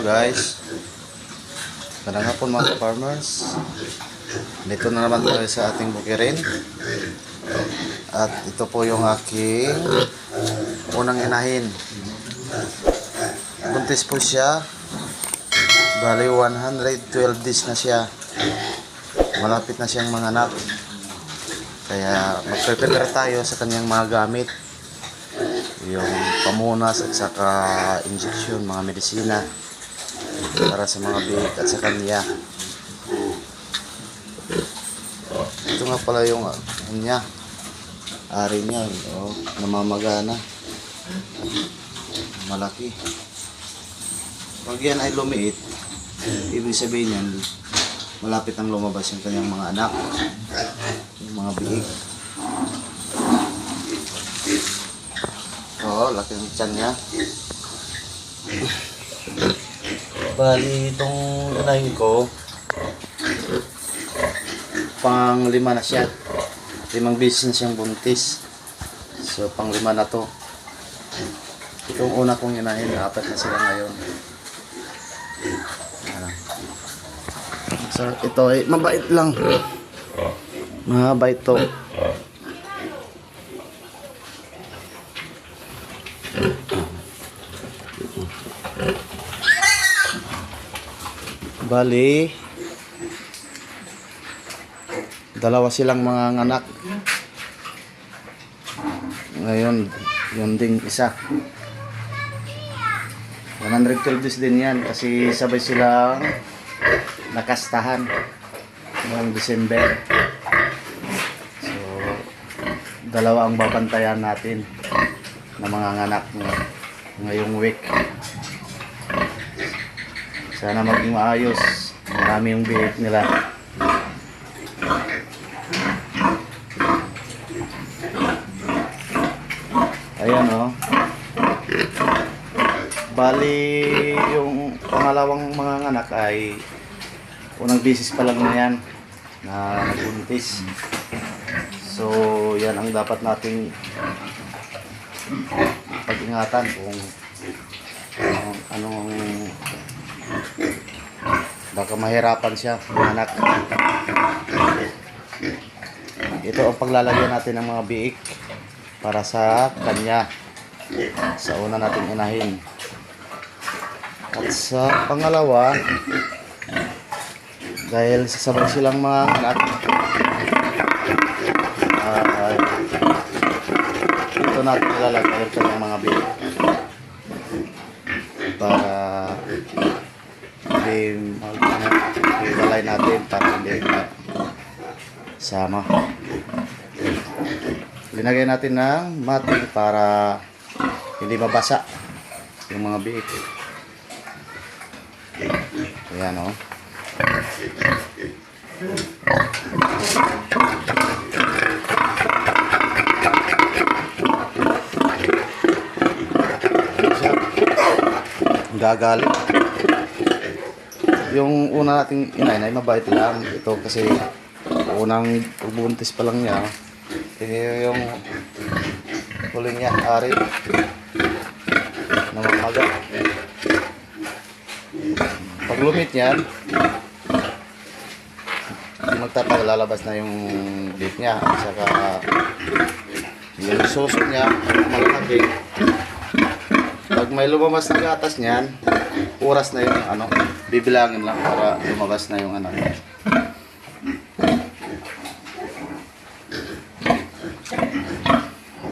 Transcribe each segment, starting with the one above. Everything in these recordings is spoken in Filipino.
Guys. Magandang hapon mga farmers. Dito na naman tayo sa ating bukirin. At ito po yung aking unang inahin. Buntis po siya. Bali 112 days na siya. Malapit na siyang manganak. Kaya magpe-prepare tayo sa kanyang mga gamit yung pamunas at saka injection, mga medisina para sa mga big at sa kanya. Ito nga pala yung ano niya, ari niya, oh, namamagana. Malaki. Pag yan ay lumiit, ibig sabihin yan, malapit ang lumabas yung kanyang mga anak, yung mga biig. Oo, laki ng tiyan niya. Bali, itong unahin ko, pang lima na siya. Limang beses na buntis. So, pang lima na to. Itong una kong inahin, apat na sila ngayon. So, ito ay mabait lang. Mabait to. Bali, dalawa silang mga anak. Ngayon, yun ding isa. 112 days din yan kasi sabay silang nakastahan noong December. So, dalawa ang babantayan natin na mga anak ngayong week. Sana maging maayos. Marami yung bihik nila. Ayan o. Oh. Bali, yung pangalawang mga anak ay unang bisis pa lang na yan na nagbuntis. So, yan ang dapat nating pag-ingatan kung anong, anong baka mahirapan siya anak. Ito ang paglalagyan natin ng mga biik para sa kanya. Sa una nating inahin. At sa pangalawa dahil sasabay silang mga anak ah, ito natin ilalagay ito ng mga biik para hindi mag ano, iwalay natin para hindi sama. Linagay natin ng mating para hindi mabasa yung mga biik ayan o oh. Yung una nating inainay mabait lang. Ito kasi unang buntis pa lang niya. Eh, yung huling niya ari na mamaga pag lumit niyan magtatag lalabas na yung beef niya. At saka yung susok niya malaki. Pag may lumabas na gatas niyan oras na yung ano bibilangin lang para lumabas na yung ano.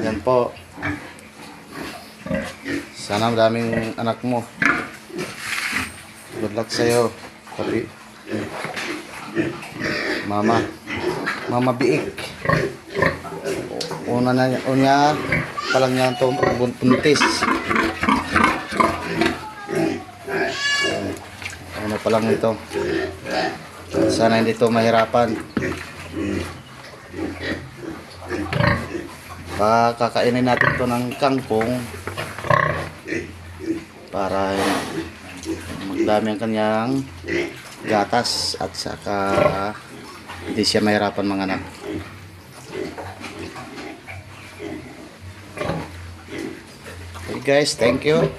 Yan po. Sana daming anak mo. Good luck sa'yo papi. Mama. Mama biik. Una na unya palang niya itong buntis ano pa lang ito. Sana hindi ito mahirapan. Pakakainin natin ito ng kangkong para magdami ang kanyang gatas at saka hindi siya mahirapan mga anak. Guys. Thank you